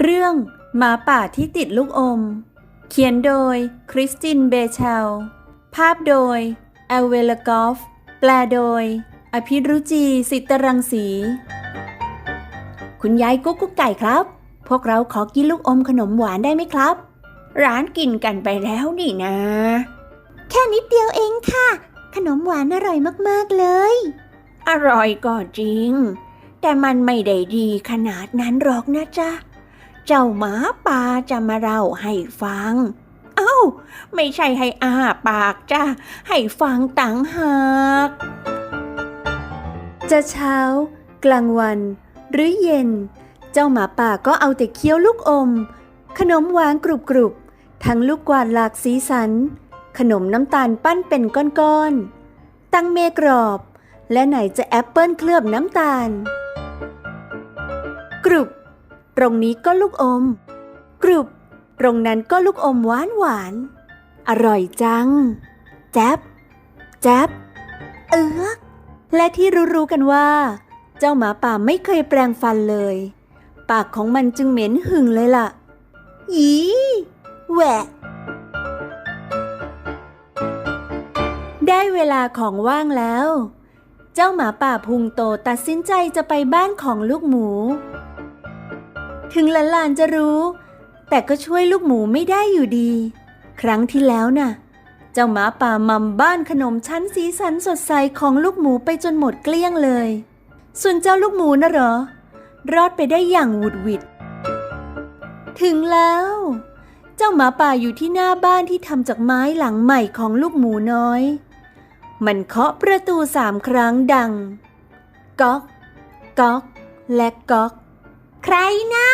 เรื่องหมาป่าที่ติดลูกอม เขียนโดยคริสตินเบเชล ภาพโดยแอลเวลกอฟ แปลโดย อภิรุจีสิตรังสี คุณยายกุ๊กกุ๊กไก่ครับ พวกเราขอกินลูกอมขนมหวานได้ไหมครับ ร้านกินกันไปแล้วนี่นะ แค่นิดเดียวเองค่ะ ขนมหวานอร่อยมากๆเลย อร่อยก็จริง แต่มันไม่ได้ดีขนาดนั้นหรอกนะจ๊ะ เจ้าหมาป่าจะมาเล่าให้ฟัง เอ้า ไม่ใช่ให้อาปากจ้ะให้ฟังต่างหาก จะเช้า กลางวัน หรือเย็น เจ้าหมาป่าก็เอาแต่เคี้ยวลูกอม ขนมหวานกรุบกรุบทั้งลูกกวาดหลากสีสัน ขนมน้ำตาลปั้นเป็นก้อนๆ ตังเมกรอบ และไหนจะแอปเปิลเคลือบน้ำตาล กรุบ ตรงนี้ก็ลูกอม กรุบ ตรงนั้นก็ลูกอมหวานหวาน อร่อยจัง แจ๊บ แจ๊บ เอือกและที่รู้ๆกันว่า เจ้าหมาป่าไม่เคยแปรงฟันเลย ปากของมันจึงเหม็นหึ่งเลยล่ะอีแหวะ ได้เวลาของว่างแล้ว เจ้าหมาป่าพุงโตตัดสินใจจะไปบ้านของลูกหมู ถึงหลานๆจะรู้ แต่ก็ช่วยลูกหมูไม่ได้อยู่ดี ครั้งที่แล้วน่ะ เจ้าหมาป่ามัมบ้านขนมชั้นสีสันสดใสของลูกหมูไปจนหมดเกลี้ยงเลย ส่วนเจ้าลูกหมูน่ะเหรอ รอดไปได้อย่างหวุดหวิด ถึงแล้ว เจ้าหมาป่าอยู่ที่หน้าบ้านที่ทำจากไม้หลังใหม่ของลูกหมูน้อย มันเคาะประตูสามครั้งดัง ก๊อก ก๊อก และก๊อก ใครนะ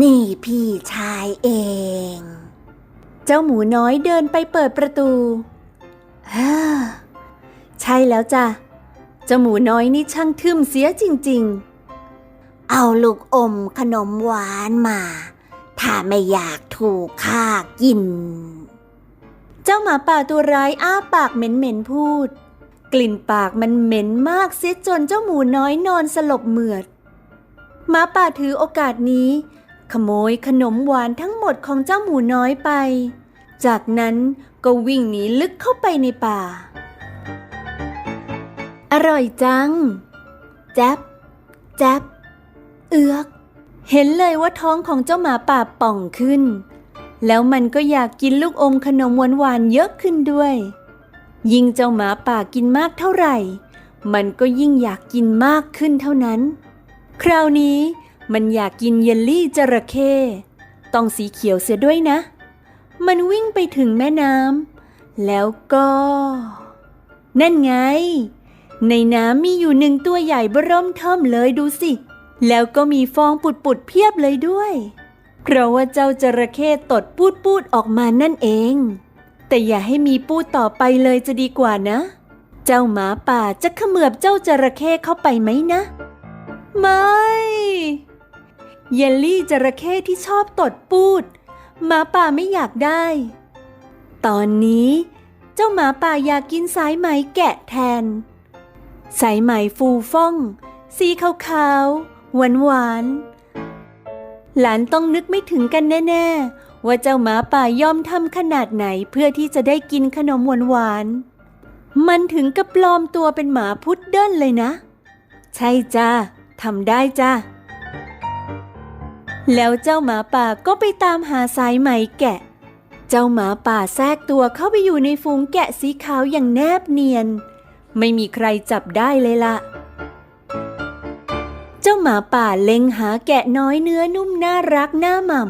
นี่พี่ชายเอง เจ้าหมูน้อยเดินไปเปิดประตูฮ่าใช่แล้วจ้ะ เจ้าหมูน้อยนี่ช่างทึมเสียจริง ๆ เอาลูกอมขนมหวานมา ถ้าไม่อยากถูกข้ากิน เจ้าหมาป่าตัวร้ายอ้าปากเหม็นๆพูด กลิ่นปากมันเหม็นมากเสียจนเจ้าหมูน้อยนอนสลบเหมือด หมาป่าถือโอกาสนี้ ขโมยขนมหวานทั้งหมดของเจ้าหมูน้อยไป จากนั้นก็วิ่งหนีลึกเข้าไปในป่า อร่อยจัง แจ๊บ แจ๊บ เอือก เห็นเลยว่าท้องของเจ้าหมาป่าป่องขึ้น แล้วมันก็อยากกินลูกอมขนมหวานๆเยอะขึ้นด้วย ยิ่งเจ้าหมาป่ากินมากเท่าไหร่ มันก็ยิ่งอยากกินมากขึ้นเท่านั้น คราวนี้มันอยากกินเยลลี่จระเข้ต้องสีเขียวเสียด้วยนะ มันวิ่งไปถึงแม่น้ำแล้วก็ นั่นไง ในน้ำมีอยู่หนึ่งตัวใหญ่เบอร่มเทิมเลยดูสิ แล้วก็มีฟองปุดๆเพียบเลยด้วย เพราะว่าเจ้าจระเข้ตดปูดปูดๆออกมานั่นเอง แต่อย่าให้มีปูดต่อไปเลยจะดีกว่านะ เจ้าหมาป่าจะขมือบเจ้าจระเข้เข้าไปไหมนะ ไม่ เยลลี่จระเข้ที่ชอบตดปูดหมาป่าไม่อยากได้ ตอนนี้ เจ้าหมาป่าอยากกินสายไหมแกะแทน สายไหมฟูฟ่อง สีขาวๆหวานหวานๆหลานต้องนึกไม่ถึงกันแน่ ๆ ว่าเจ้าหมาป่ายอมทำขนาดไหนเพื่อที่จะได้กินขนมหวานหวานๆมันถึงกับปลอมตัวเป็นหมาพุดเดิ้ลเลยนะ ใช่จ้า ทำได้จ้าแล้วเจ้าหมาป่าก็ไปตามหาสายไหมแกะ เจ้าหมาป่าแทรกตัวเข้าไปอยู่ในฝูงแกะสีขาวอย่างแนบเนียน ไม่มีใครจับได้เลยละเจ้าหมาป่าเล็งหาแกะน้อยเนื้อนุ่มน่ารักหน้าหม่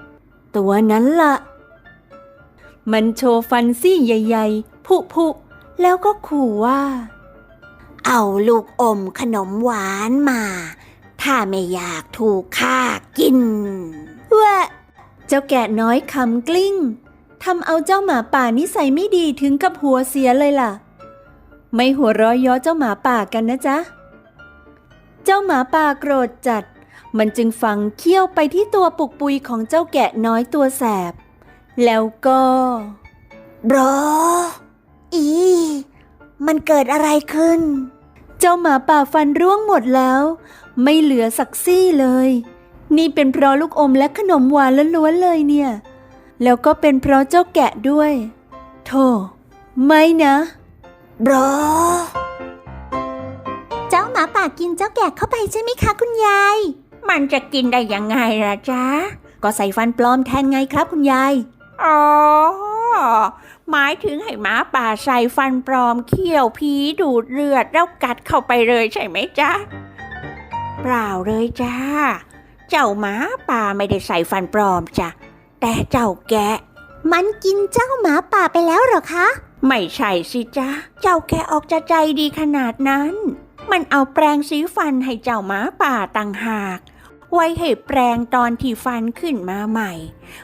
ำตัวนั้นละมันโชว์ฟันซี่ใหญ่ ๆ ผุๆแล้วก็ขู่ว่า เอาลูกอมขนมหวานมา ถ้าไม่อยากถูกข้ากินแวะเจ้าแกะน้อยคำกลิ้งทำเอาเจ้าหมาป่านิสัยไม่ดีถึงกับหัวเสียเลยล่ะ ไม่หัวร้อยย้อเจ้าหมาป่ากันนะจ๊ะ เจ้าหมาป่าโกรธจัด มันจึงฝังเขี้ยวไปที่ตัวปุกปุยของเจ้าแกะน้อยตัวแสบ แล้วก็บรออี มันเกิดอะไรขึ้น เจ้าหมาป่าฟันร่วงหมดแล้ว ไม่เหลือสักซี่เลย นี่เป็นเพราะลูกอมและขนมหวานล้วนๆเลยเนี่ย แล้วก็เป็นเพราะเจ้าแกะด้วย โธ่ไม่นะบรอเจ้าหมาป่ากินเจ้าแกะเข้าไปใช่ไหมคะคุณยาย มันจะกินได้ยังไงล่ะจ๊ะ ก็ใส่ฟันปลอมแทนไงครับคุณยาย อ๋อ หมายถึงให้หมาป่าใส่ฟันปลอมเคี่ยวผีดูดเลือดแล้วกัดเข้าไปเลยใช่ไหมจ๊ะ เปล่าเลยจ้า เจ้าหมาป่าไม่ได้ใส่ฟันปลอมจ้ะ แต่เจ้าแกะ มันกินเจ้าหมาป่าไปแล้วหรอคะ ไม่ใช่สิจ๊ะเจ้าแกะออกจะใจดีขนาดนั้น มันเอาแปรงสีฟันให้เจ้าหมาป่าต่างหาก ไว้ให้แปรงตอนที่ฟันขึ้นมาใหม่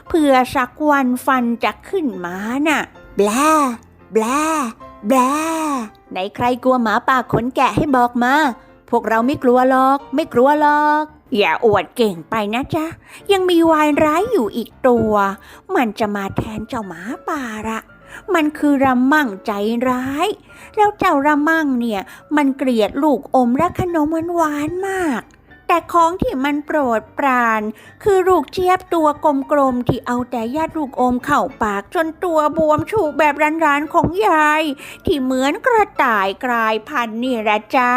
เพื่อสักวันฟันจะขึ้นมาน่ะ แบลแบลแบลไหนใครกลัวหมาป่าขนแกะให้บอกมา พวกเราไม่กลัวหรอก ไม่กลัวหรอกอย่าอวดเก่งไปนะจ๊ะ ยังมีวายร้ายอยู่อีกตัว มันจะมาแทนเจ้าหมาป่าละมันคือระมั่งใจร้าย แล้วเจ้าระมั่งเนี่ย มันเกลียดลูกอมและขนมหวานๆมาก แต่ของที่มันโปรดปราน คือลูกเจี๊ยบตัวกลมๆที่เอาแต่ยัดลูกอมเข้าปากจนตัวบวมฉูกแบบร้านๆของยาย ที่เหมือนกระต่ายกลายพันธุ์นี่แหละจ้า